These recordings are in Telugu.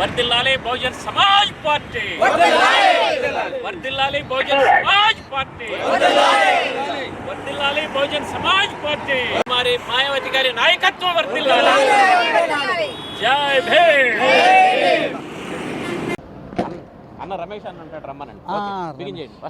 వర్దిల్లాలి బహుజన్ సమాజ్ పార్టీ. వర్దిల్లాలి. బహుజన్ సమాజ్ పార్టీ. వర్దిల్లాలి. బహుజన్ సమాజ్ పార్టీ. మరి మాయావతి గారి నాయకత్వం వర్దిల్లాలి. జై భీమ్. అన్న రమేష్ అన్న ఉంటాడు రమ్మనండి. బిగిన్ చేయండి.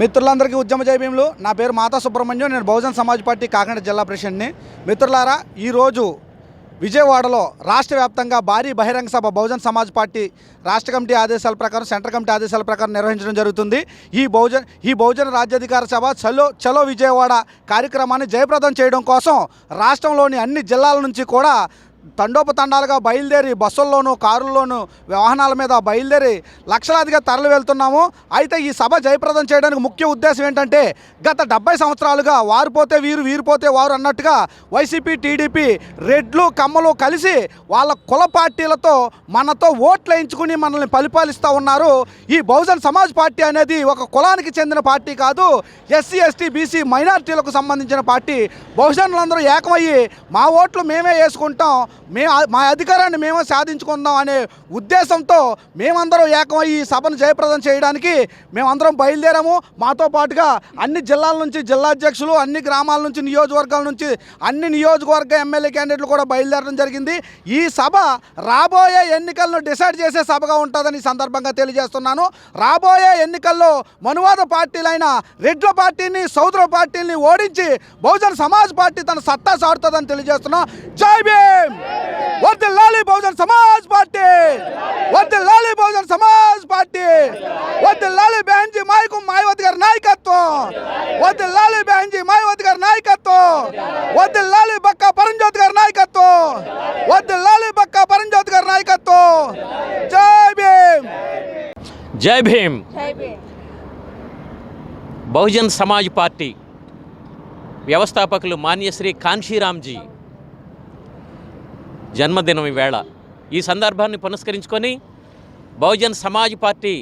మిత్రులందరికీ ఉద్యమ జయభీములు నా పేరు మాతా సుబ్రహ్మణ్యం. నేను బహుజన్ సమాజ్ పార్టీ కాకినాడ జిల్లా ప్రెసిడెంట్ని. మిత్రులారా ఈరోజు విజయవాడలో రాష్ట్ర వ్యాప్తంగా భారీ బహిరంగ సభ బహుజన్ సమాజ్ పార్టీ రాష్ట్ర కమిటీ ఆదేశాల ప్రకారం సెంట్రల్ కమిటీ ఆదేశాల ప్రకారం నిర్వహించడం జరుగుతుంది. ఈ బహుజన్ ఈ బహుజన రాజ్యాధికార సభ చలో చలో విజయవాడ కార్యక్రమాన్ని జయప్రదం చేయడం కోసం రాష్ట్రంలోని అన్ని జిల్లాల నుంచి కూడా తండోపతండాలుగా బయలుదేరి బస్సుల్లోనూ కారుల్లోనూ వాహనాల మీద బయలుదేరి లక్షలాదిగా తరలి వెళ్తున్నాము. అయితే ఈ సభ జయప్రదం చేయడానికి ముఖ్య ఉద్దేశం ఏంటంటే గత డెబ్బై సంవత్సరాలుగా వారు పోతే వీరు వీరు పోతే వారు అన్నట్టుగా వైసీపీ టీడీపీ రెడ్లు కమ్మలు కలిసి వాళ్ళ కుల పార్టీలతో మనతో ఓట్లు వేయించుకుని మనల్ని పరిపాలిస్తూ ఉన్నారు. ఈ బహుజన్ సమాజ్ పార్టీ అనేది ఒక కులానికి చెందిన పార్టీ కాదు ఎస్సీ ఎస్టీ బీసీ మైనారిటీలకు సంబంధించిన పార్టీ. బహుజనులందరూ ఏకమయ్యి మా ఓట్లు మేమే వేసుకుంటాం మే మా అధికారాన్ని మేమే సాధించుకుందాం అనే ఉద్దేశంతో మేమందరం ఏకమై ఈ సభను జయప్రదం చేయడానికి మేమందరం బయలుదేరాము. మాతో పాటుగా అన్ని జిల్లాల నుంచి జిల్లా అధ్యక్షులు అన్ని గ్రామాల నుంచి నియోజకవర్గాల నుంచి అన్ని నియోజకవర్గ ఎమ్మెల్యే క్యాండిడేట్లు కూడా బయలుదేరడం జరిగింది. ఈ సభ రాబోయే ఎన్నికలను డిసైడ్ చేసే సభగా ఉంటుందని ఈ సందర్భంగా తెలియజేస్తున్నాను. రాబోయే ఎన్నికల్లో మనువాద పార్టీలైన రెడ్ల పార్టీని సౌద్ర పార్టీని ఓడించి బహుజన్ సమాజ్ పార్టీ తన సత్తా సాడుతుందని తెలియజేస్తున్నాం జై భీమ్! వర్దిల్లాలి బహుజన్ సమాజ్ పార్టీ వర్దిల్లాలి బహుజన్ సమాజ్ పార్టీ వర్దిల్లాలి బెహన్జీ మాయకు మాయవతి గారి నాయకత్వం వర్దిల్లాలి బెహన్జీ మాయవతి గారి నాయకత్వం వర్దిల్లాలి బక్క పరంజ్యోతి గారి నాయకత్వం వర్దిల్లాలి బక్క పరంజ్యోతి గారి నాయకత్వం జై భీమ్ జై భీమ్ బహుజన్ సమాజ్ పార్టీ వ్యవస్థాపకులు మాన్యశ్రీ కాన్షీరామ్జీ జన్మదినం ఈవేళ. ఈ సందర్భాన్ని పునస్కరించుకొని బహుజన్ సమాజ్ పార్టీ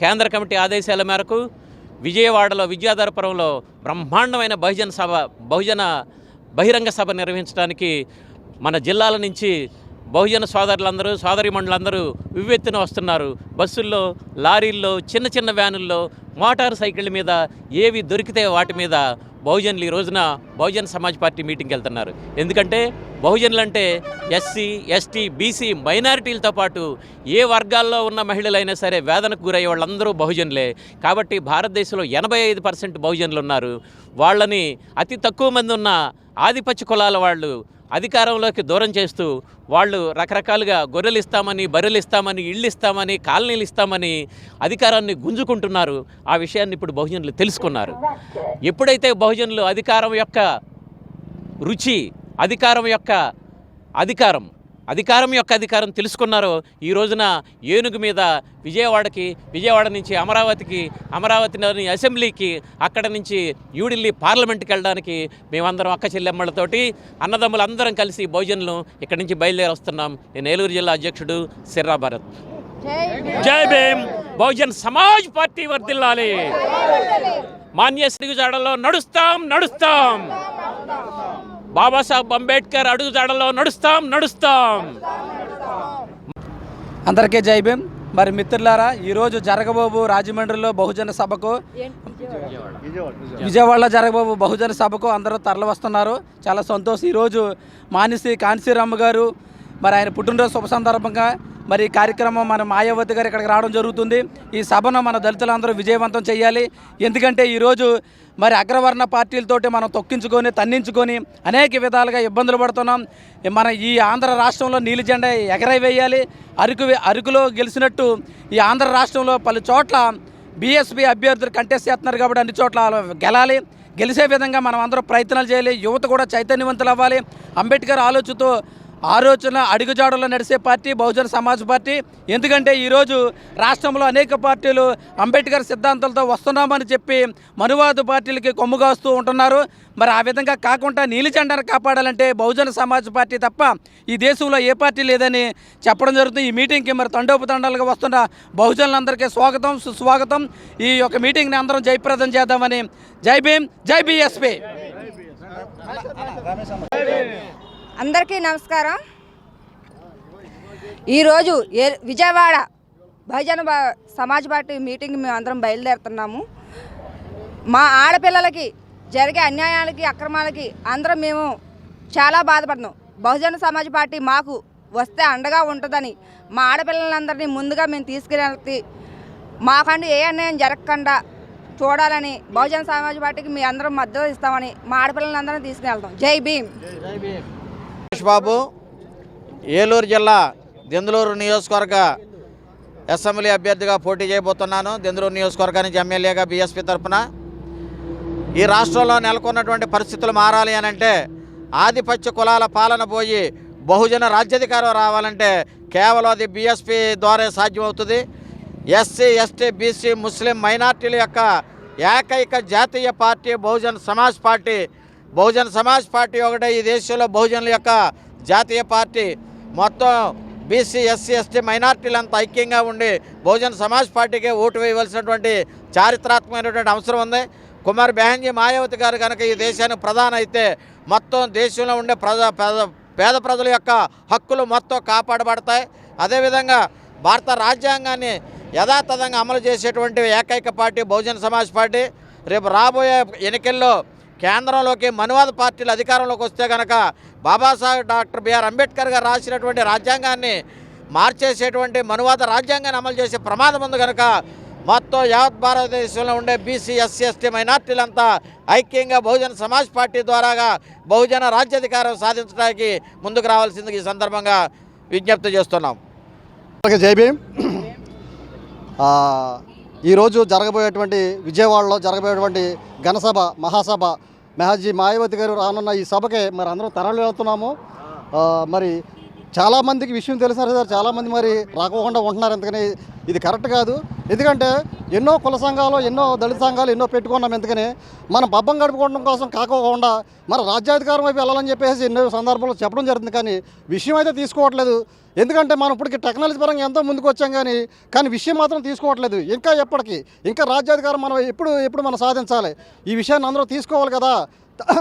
కేంద్ర కమిటీ ఆదేశాల మేరకు విజయవాడలో విద్యాధరపురంలో బ్రహ్మాండమైన బహుజన సభ బహుజన బహిరంగ సభ నిర్వహించడానికి మన జిల్లాల నుంచి బహుజన సోదరులందరూ సోదరిమణులందరూ వివ్వెత్తున వస్తున్నారు. బస్సుల్లో లారీల్లో చిన్న చిన్న వ్యానుల్లో మోటార్ సైకిళ్ళ మీద ఏవి దొరికితే వాటి మీద బహుజనులు ఈ రోజున బహుజన సమాజ్ పార్టీ మీటింగ్కి వెళ్తున్నారు. ఎందుకంటే బహుజనులు అంటే ఎస్సీ ఎస్టీ బీసీ మైనారిటీలతో పాటు ఏ వర్గాల్లో ఉన్న మహిళలైనా సరే వేదనకు గురయ్యే వాళ్ళందరూ బహుజనులే. కాబట్టి భారతదేశంలో ఎనభై ఐదు పర్సెంట్ బహుజనులు ఉన్నారు. వాళ్ళని అతి తక్కువ మంది ఉన్న ఆధిపత్య కులాల వాళ్ళు అధికారంలోకి దూరం చేస్తూ వాళ్ళు రకరకాలుగా గొర్రెలు ఇస్తామని బర్రెలు ఇస్తామని ఇళ్ళు ఇస్తామని కాలనీలు ఇస్తామని అధికారాన్ని గుంజుకుంటున్నారు. ఆ విషయాన్ని ఇప్పుడు బహుజనులు తెలుసుకున్నారు. ఎప్పుడైతే బహుజనులు అధికారం యొక్క రుచి అధికారం యొక్క అధికారం అధికారం యొక్క అధికారం తెలుసుకున్నారో ఈ రోజున ఏనుగు మీద విజయవాడకి విజయవాడ నుంచి అమరావతికి అమరావతిలోని అసెంబ్లీకి అక్కడ నుంచి న్యూఢిల్లీ పార్లమెంట్కి వెళ్ళడానికి మేమందరం అక్క చెల్లెమ్మలతోటి అన్నదమ్ములు అందరం కలిసి భోజనం ఇక్కడి నుంచి బయలుదేరి వస్తున్నాం నేను ఏలూరు జిల్లా అధ్యక్షుడు సిర్రా భరత్. జై భీమ్! బహుజన్ సమాజ్ పార్టీ వర్దిల్లాలి మాన్య శ్రీజాడలో నడుస్తాం నడుస్తాం. బాబాసాహెబ్ అంబేద్కర్ అడుగుజాడలో నడుస్తాం నడుస్తాం. అందరికీ జై భీమ్. మరి మిత్రులారా ఈరోజు జరగబోబు రాజమండ్రిలో బహుజన సభకు విజయవాడలో జరగబోబు బహుజన సభకు అందరూ తరలి వస్తున్నారు. చాలా సంతోషం. ఈరోజు మానిసి కాన్సీరామ్ గారు మరి ఆయన పుట్టినరోజు శుభ సందర్భంగా మరి ఈ కార్యక్రమం మన మాయావతి గారు ఇక్కడికి రావడం జరుగుతుంది. ఈ సభను మన దళితులందరూ విజయవంతం చేయాలి. ఎందుకంటే ఈరోజు మరి అగ్రవర్ణ పార్టీలతోటి మనం తొక్కించుకొని తన్నించుకొని అనేక విధాలుగా ఇబ్బందులు పడుతున్నాం. మన ఈ ఆంధ్ర రాష్ట్రంలో నీలి జెండా ఎగరవేయాలి అరకు అరకులో గెలిచినట్టు ఈ ఆంధ్ర రాష్ట్రంలో పలు చోట్ల బీఎస్పీ అభ్యర్థులు కంటెస్ట్ చేస్తున్నారు కాబట్టి అన్ని చోట్ల గెలాలి. గెలిచే విధంగా మనం అందరూ ప్రయత్నాలు చేయాలి. యువత కూడా చైతన్యవంతులు అవ్వాలి అంబేద్కర్ ఆలోచనతో ఆలోచన అడుగుజాడలో నడిచే పార్టీ బహుజన సమాజ్ పార్టీ. ఎందుకంటే ఈరోజు రాష్ట్రంలో అనేక పార్టీలు అంబేద్కర్ సిద్ధాంతాలతో వస్తున్నామని చెప్పి మనువాదు పార్టీలకి కొమ్ముగాస్తూ ఉంటున్నారు. మరి ఆ విధంగా కాకుండా నీలి జెండాను కాపాడాలంటే బహుజన సమాజ్ పార్టీ తప్ప ఈ దేశంలో ఏ పార్టీ లేదని చెప్పడం జరుగుతుంది. ఈ మీటింగ్కి మరి తండోపతండాలుగా వస్తున్న బహుజనులందరికీ స్వాగతం సుస్వాగతం. ఈ యొక్క మీటింగ్ని అందరం జయప్రదం చేద్దామని. జై భీమ్ జై బీఎస్పీ. అందరికీ నమస్కారం. ఈరోజు ఏ విజయవాడ బహుజన సమాజ్ పార్టీ మీటింగ్ మేము అందరం బయలుదేరుతున్నాము. మా ఆడపిల్లలకి జరిగే అన్యాయాలకి అక్రమాలకి అందరం మేము చాలా బాధపడుతున్నాం. బహుజన సమాజ్ పార్టీ మాకు వస్తే అండగా ఉంటుందని మా ఆడపిల్లలందరినీ ముందుగా మేము తీసుకెళ్ళి మాకంటూ ఏ అన్యాయం జరగకుండా చూడాలని బహుజన సమాజ్ పార్టీకి మీ అందరం మద్దతు ఇస్తామని మా ఆడపిల్లలందరినీ తీసుకెళ్తాం. జై భీమ్. బాబు ఏలూరు జిల్లా దెందులూరు నియోజకవర్గ అసెంబ్లీ అభ్యర్థిగా పోటీ చేయబోతున్నాను. దెందులూరు నియోజకవర్గ నుంచి ఎమ్మెల్యేగా బీఎస్పీ తరఫున ఈ రాష్ట్రంలో నెలకొన్నటువంటి పరిస్థితులు మారాలి అని అంటే ఆధిపత్య కులాల పాలన పోయి బహుజన రాజ్యాధికారం రావాలంటే కేవలం అది బీఎస్పీ ద్వారా సాధ్యమవుతుంది. ఎస్సీ ఎస్టీ బీసీ ముస్లిం మైనార్టీల యొక్క ఏకైక జాతీయ party Bahujan Samaj party Bahujan Samaj party ఒకటే ఈ దేశంలో బహుజనుల యొక్క జాతీయ పార్టీ. మొత్తం బీసీ ఎస్సీ ఎస్టీ మైనార్టీలంతా ఐక్యంగా ఉండి బహుజన్ సమాజ్ పార్టీకే ఓటు వేయవలసినటువంటి చారిత్రాత్మకమైనటువంటి అవసరం ఉంది. కుమార్ బెహన్జీ మాయావతి గారు కనుక ఈ దేశానికి ప్రధాన అయితే మొత్తం దేశంలో ఉండే ప్రజా పేద పేద ప్రజల యొక్క హక్కులు మొత్తం కాపాడబడతాయి. అదేవిధంగా భారత రాజ్యాంగాన్ని యథాతథంగా అమలు చేసేటువంటి ఏకైక పార్టీ బహుజన సమాజ్ పార్టీ. రేపు రాబోయే ఎన్నికల్లో కేంద్రంలోకి మనువాద పార్టీలు అధికారంలోకి వస్తే కనుక బాబాసాహెబ్ డాక్టర్ బిఆర్ అంబేద్కర్ గారు రాసినటువంటి రాజ్యాంగాన్ని మార్చేసేటువంటి మనువాద రాజ్యాంగాన్ని అమలు చేసే ప్రమాదం ఉంది కనుక మొత్తం యావత్ భారతదేశంలో ఉండే బీసీ ఎస్సీ ఎస్టీ మైనార్టీలంతా ఐక్యంగా బహుజన సమాజ్ పార్టీ ద్వారాగా బహుజన రాజ్యాధికారం సాధించడానికి ముందుకు రావాల్సింది ఈ సందర్భంగా విజ్ఞప్తి చేస్తున్నాం. అందరికీ జై భీమ్. ఈరోజు జరగబోయేటువంటి విజయవాడలో జరగబోయేటువంటి ఘనసభ మహాసభ మెహజీ మాయావతి గారు రానున్న ఈ సభకే మరి అందరం తరలి వెళ్తున్నాము. మరి చాలామందికి విషయం తెలిసిన సార్ చాలామంది మరి రాకోకుండా ఉంటున్నారు. ఎందుకని? ఇది కరెక్ట్ కాదు. ఎందుకంటే ఎన్నో కుల సంఘాలు ఎన్నో దళిత సంఘాలు ఎన్నో పెట్టుకున్నాం ఎందుకని? మనం పబ్బం గడుపుకోవడం కోసం కాకోకుండా మన రాజ్యాధికారం వైపు వెళ్ళాలని చెప్పేసి ఎన్నో సందర్భాల్లో చెప్పడం జరుగుతుంది కానీ విషయం అయితే తీసుకోవట్లేదు. ఎందుకంటే మనం ఇప్పటికి టెక్నాలజీ పరంగా ఎంతో ముందుకు వచ్చాం కానీ కానీ విషయం మాత్రం తీసుకోవట్లేదు. ఇంకా ఎప్పటికీ ఇంకా రాజ్యాధికారం మనం ఎప్పుడు ఎప్పుడు మనం సాధించాలి? ఈ విషయాన్ని అందరూ తీసుకోవాలి కదా.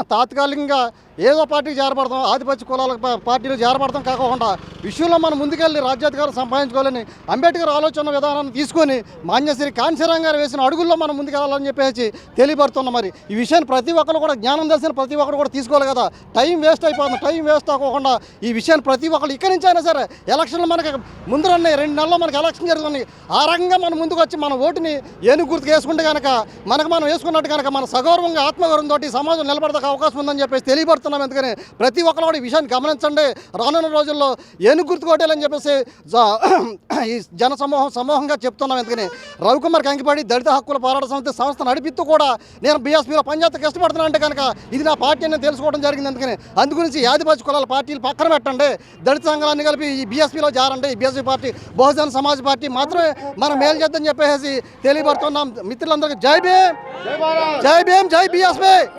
తాత్కాలికంగా ఏదో పార్టీకి చేరబడతాం ఆధిపత్య కులాల పార్టీలు చేరబడతాం కాకుండా విషయంలో మనం ముందుకెళ్ళి రాజ్యాధికారం సంపాదించుకోవాలని అంబేద్కర్ ఆలోచన విధానాన్ని తీసుకొని మాన్యశ్రీ కాంశీరాం గారు వేసిన అడుగుల్లో మనం ముందుకెళ్ళాలని చెప్పేసి తెలియబడుతున్నాం మరి. ఈ విషయాన్ని ప్రతి ఒక్కరు కూడా జ్ఞానం తెలిసిన ప్రతి ఒక్కరు కూడా తీసుకోవాలి కదా. టైం వేస్ట్ అయిపోతుంది టైం వేస్ట్ అవ్వకుండా ఈ విషయాన్ని ప్రతి ఒక్కరు ఇక్కడి నుంచి అయినా సరే ఎలక్షన్లు మనకి ముందున్నాయి రెండు నెలల్లో మనకి ఎలక్షన్ జరుగుతుంది ఆ రకంగా మనం ముందుకు వచ్చి మన ఓటుని ఏనుగు గుర్తుకు వేసుకుంటే కనుక మనకు మనం వేసుకున్నట్టు కనుక మన సగౌరవంగా ఆత్మగౌరవంతో సమాజం సమాజం నిలబడడానికి అవకాశం ఉందని చెప్పేసి తెలియపడుతున్నాం. ఎందుకని ప్రతి ఒక్కరు కూడా ఈ విషయాన్ని గమనించండి. రానున్న రోజుల్లో ఏనుగు గుర్తు చెప్పేసి జ- ఈ జన సమూహం సమూహంగా చెప్తున్నాం. ఎందుకని రవికుమార్ కంకిపాడి దళిత హక్కుల పోరాట సంస్థ సంస్థ నడిపిస్తూ కూడా నేను బీఎస్పీలో పనిచేస్తే కష్టపడుతున్నా అంటే కనుక ఇది నా పార్టీ అని తెలుసుకోవడం జరిగింది. అందుకని అందుగురించి యాదిబాజీ కులాల పార్టీలు పక్కన పెట్టండి. దళిత సంఘాలన్నీ కలిపి ఈ బీఎస్పీలో జారండి. ఈ BSP party Bahujan Samaj party మాత్రమే మనం మేలు చేద్దని చెప్పేసి తెలియబడుతున్నాం మిత్రులందరికీ జై భీమ్! జై భీమ్! జై బీఎస్పీ!